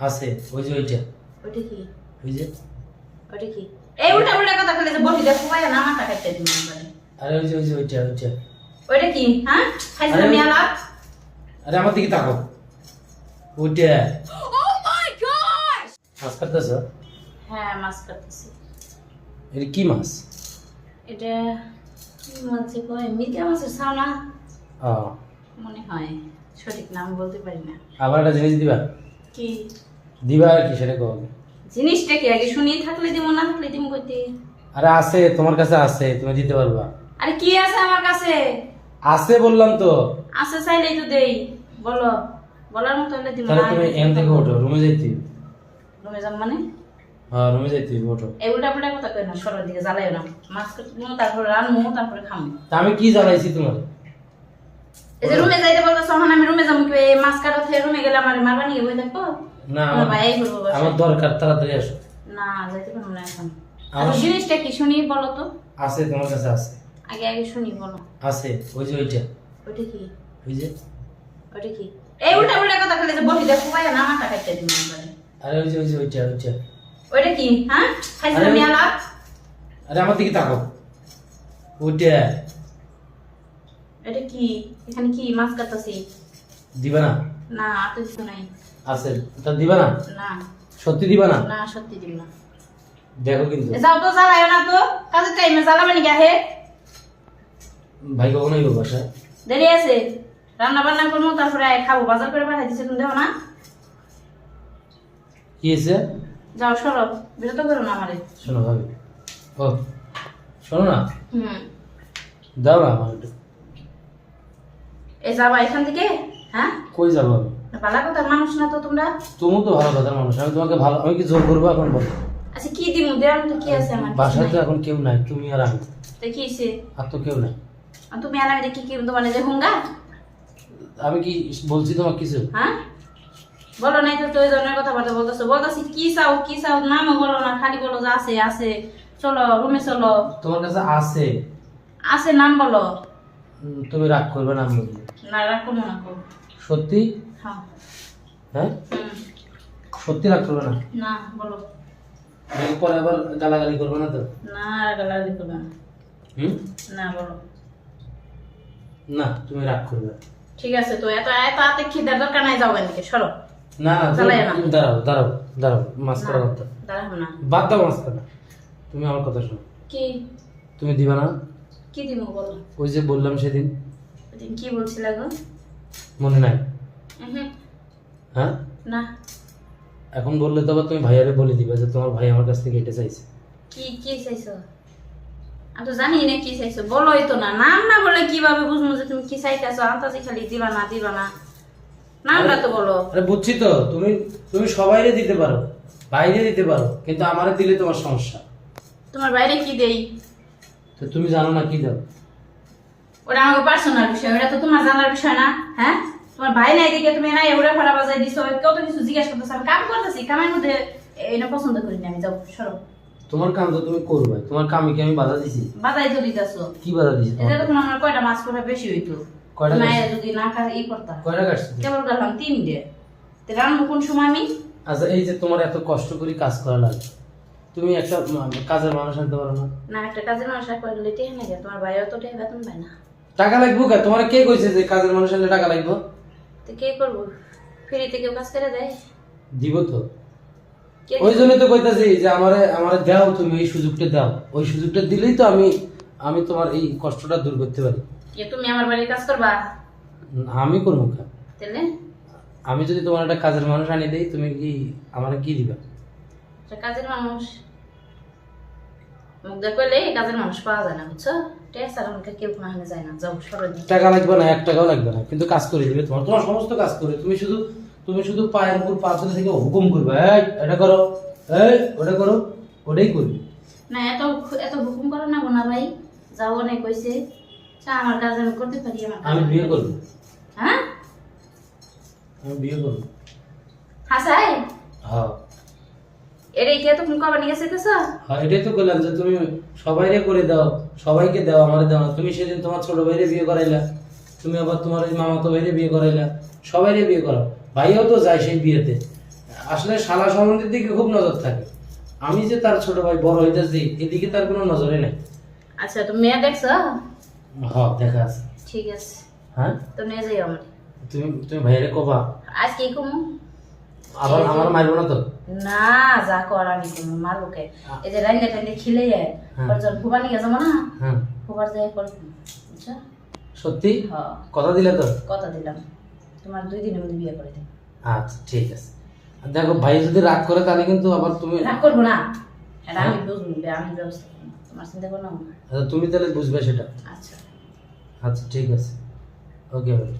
আছে ওই যে ওইটা। ওটা কি? ওই যে। ওটা কি? এই উল্টা উল্টা কথা বলে যে বহি দেখো ভাই না মাথা কাটতে দিন আরে ওই যে ওই যে ওইটা ওইটা। ওইটা কি? হ্যাঁ? খাইছিল আরে- মিয়ালা আরে আমার দিকে ওইটা। মাছ কাটতেছ? হ্যাঁ মাছ কাটতেছি। এটা কি মাছ? এটা কি মাছ যে কয়? মির্গা মাছের ও। মনে হয়। সঠিক নাম বলতে পারি না। আবার একটা জিনিস দিবা? কি? দিবা কি সেটা কো জিনিসটা কি আগে থাকলে দিব না থাকলে দিব কইতে? আরে আছে তোমার কাছে আছে তুমি দিতে পারবা। আরে কি আছে আমার কাছে? আছে বললাম তো। আছে চাইলেই তো দেই বলো। বলার মতো হলে দিব তাহলে তুমি এখান থেকে ওঠো রুমে যাইতে। রুমে মানে? হ্যাঁ রুমে যাইতে ওঠো। এই উল্টা পুল্টা কথা কই না সরল দিকে জ্বালাইও না। মাছ কাটবো তারপরে রানবো তারপরে খামো। তা আমি কি জানাইছি তোমার? এই যে রুমে যাইতে বলতেছ এখন আমি রুমে যাব কি মাছ কাটা রুমে গেলে আমার মারবা নিয়ে বই দেখব না আমার দরকার তাড়াতাড়ি আসো। না যাইতে পারব না এখন। আমার- আচ্ছা, জিনিসটা কি শুনি বলো তো? আছে তোমার কাছে আছে। আগে আগে শুনি বলো। আছে ওই যে ওইটা। ওইটা কি? ওই যে। ওইটা কি? এই উল্টা উল্টা কথা বলে যে বহি দেখো ভাই না মাথা কাটতে দিন। আরে ওই যে ওই যে ওইটা ওইটা। ওইটা কি? হ্যাঁ? খাইছিল আরে- মিয়ালা আরে আমার দিকে তাকো ওইটা। এটা কি? এখানে কি মাছ কাটতেছি? দিবা না। না তো কিছু নাই। আছে। তা দিবা না? না। সত্যি দিবা না? না সত্যি দিব না। দেখো কিন্তু। যাও তো জ্বালায় না তো। কাজের টাইমে জ্বালাবে নাকি আহে? ভাই কখন আইব বাসায়? দেরি আছে। রান্না বান্না করব তারপরে খাব। বাজার করে পাঠাই দিচ্ছে তুমি দেখো না? কি হয়েছে যাও সরো। বিরত করো না আমারে। শোনো ভাবি। ও শোনো না? হুম। দাও না আমার এই যাবা এখান থেকে? হ্যাঁ? কই যাব আমি? ভালো কথা মানুষ না তো তোমরা? তুমি তো ভালো কথার মানুষ আমি তোমাকে ভালো আমি কি জোর করব এখন বলো? আচ্ছা কি দিমু? দেওয়ার মতো কি আছে আমার? বাসায় তো এখন কেউ নাই তুমি আর আমি। তো কি হয়েছে আর তো কেউ নাই। আর তুমি আর আমি দেখি কি তোমার যে হুঙ্গা? আমি কি বলছি তোমার কিছু? হ্যাঁ? বলো নাই তো তুই ধরনের কথাবার্তা বলতেছো। বলতেছি কি চাও কি চাও? নামও বলো না খালি বলো যে আছে আছে। চলো রুমে চলো। তোমার কাছে আছে? আছে নাম বলো। তুমি রাগ করবে না আমি বলব। না রাখো না সত্যি? হ্যাঁ? সত্যি রাগ করবে না? না বলো। পরে আবার গালাগালি করবে না তো? না গালাগালি করবে না। হুম? না বলো। না তুমি রাগ করবে ঠিক আছে তো এত এত হাতে খিদার দরকার নাই যাও এদিকে সরো। না দাঁড়াও দাঁড়াও দাঁড়াও মাছ করা না, কথা। দাঁড়াবো না। বাদ দাও মাছ করা তুমি আমার কথা শোনো। কি? তুমি দিবা না? কি দিব বলো। ওই যে বললাম সেদিন কি বলছিলে গো? মনে নাই। হ্যাঁ? না। এখন বললে তো আবার তুমি ভাইয়ারে বলে দিবে যে তোমার ভাই আমার কাছ থেকে এটা চাইছে। কি কি চাইছো? আমি তো জানি না কি চাইছো। বলোই তো না। নাম না বলে কীভাবে বুঝব যে তুমি কি চাইতেছো? আন্তাজি খালি দিবা না দিবা না। নামটা তো বলো। আরে বুঝছি তো। তুমি তুমি সবাইরে দিতে পারো। বাইরে দিতে পারো। কিন্তু আমারে দিলে তোমার সমস্যা। তোমার বাইরে কি দেই? তো তুমি জানো না কি দাও। ওটা আমার পার্সোনাল বিষয়। ওটা তো তোমার জানার বিষয় না। হ্যাঁ? তোমার ভাই নাই দিকে তুমি না এগুলো ফাড়া বাজাই দিছো কত কিছু জিজ্ঞাসা করতেছো আমি কাম করতেছি কামের মধ্যে এটা পছন্দ করি না আমি যাও সরো। তোমার কাম তো তুমি করবে তোমার কামে কি আমি বাধা দিছি? বাজাই তো দিতেছো। কি বাধা দিছি এটা? তখন আমার কয়টা মাছ করা বেশি হইতো। কয়টা কাটছো? যদি না খায় ই করতাম কয়টা কাটছো? কেবল গেলাম তিন ডে তো রান্না কোন সময় আমি? আচ্ছা এই যে তোমার এত কষ্ট করে কাজ করা লাগে তুমি একটা কাজের মানুষ আনতে পারো না। না একটা কাজের মানুষ আর করলে টেহে না তোমার ভাইও তো টেহে বেতন পায় না। টাকা লাগবো কে? তোমার কে কইছে যে কাজের মানুষ আনলে টাকা লাগবে? তো কে করব? ফ্রিতে কেউ কাজ করে দেয়? দিব তো। ওই জন্য তো কইতাছি যে আমারে আমারে দাও তুমি এই সুযোগটা দাও। ওই সুযোগটা দিলেই তো আমি আমি তোমার এই কষ্টটা দূর করতে পারি। তুমি আমার বাড়ির কাজ করবা? আমি করব তাহলে আমি যদি তোমার একটা কাজের মানুষ আনি দেই তুমি কি আমারে কি দিবা? কাজের মানুষ। দেখ করলে এই কাজের মানুষ পাওয়া যায় না বুঝছ? টেস্ট আর আমাকে কেউ কোনো যায় না। যাও সরো টাকা লাগবে না এক টাকাও লাগবে না। কিন্তু কাজ করে দিবে তোমার তোমার সমস্ত কাজ করে তুমি শুধু তুমি শুধু পায়ের উপর পাথর থেকে হুকুম করবে। এই এটা করো। এই ওটা করো। ওটাই করবে। না এত এত হুকুম করো না বোনা ভাই। যাও অনেক কইছে। চা আমার কাজ আমি করতে পারি আমার আমি বিয়ে করব। হ্যাঁ? আমি বিয়ে করব। হাসাই হ্যাঁ। এটাই কে তুমি কবে নিয়ে যেতেছ হ্যাঁ এটাই তো বললাম যে তুমি সবাইরে করে দাও সবাইকে দাও আমার দাও না। তুমি সেদিন তোমার ছোট ভাইরে বিয়ে করাইলা তুমি আবার তোমার ওই মামাতো ভাইরে বিয়ে করাইলা সবাইরে বিয়ে করো ভাইও তো যায় সেই বিয়েতে। আসলে শালা সম্বন্ধের দিকে খুব নজর থাকে। আমি যে তার ছোট ভাই বড় হইতেছি এদিকে তার কোনো নজরই নাই। আচ্ছা তুমি মেয়ে দেখছ? হ দেখা আছে। ঠিক আছে। হ্যাঁ? তো নিয়ে যাই আমার। তুমি তুমি ভাইরে কবা। আজকে কমু। আবার আমার মারবো না তো? না যা কর আমি কমু মারবো কে? এই যে রাইন্দা টাইন্দা খিলে যায়। হ্যাঁ। পর যখন ফুবা নিয়ে যাব না হ্যাঁ। ফুবার যাই পর বুঝছ সত্যি? কথা দিলে তো? কথা দিলাম। তোমার দুই দিনের মধ্যে বিয়ে করে দিই। আচ্ছা ঠিক আছে। দেখো ভাই যদি রাগ করে তাহলে কিন্তু আবার তুমি রাগ করব না। এটা আমি হ্যাঁ। বুঝব আমি ব্যবস্থা করব। তোমার চিন্তা করো না। আচ্ছা, তুমি তাহলে বুঝবে সেটা। আচ্ছা। আচ্ছা ঠিক আছে। ওকে ভাই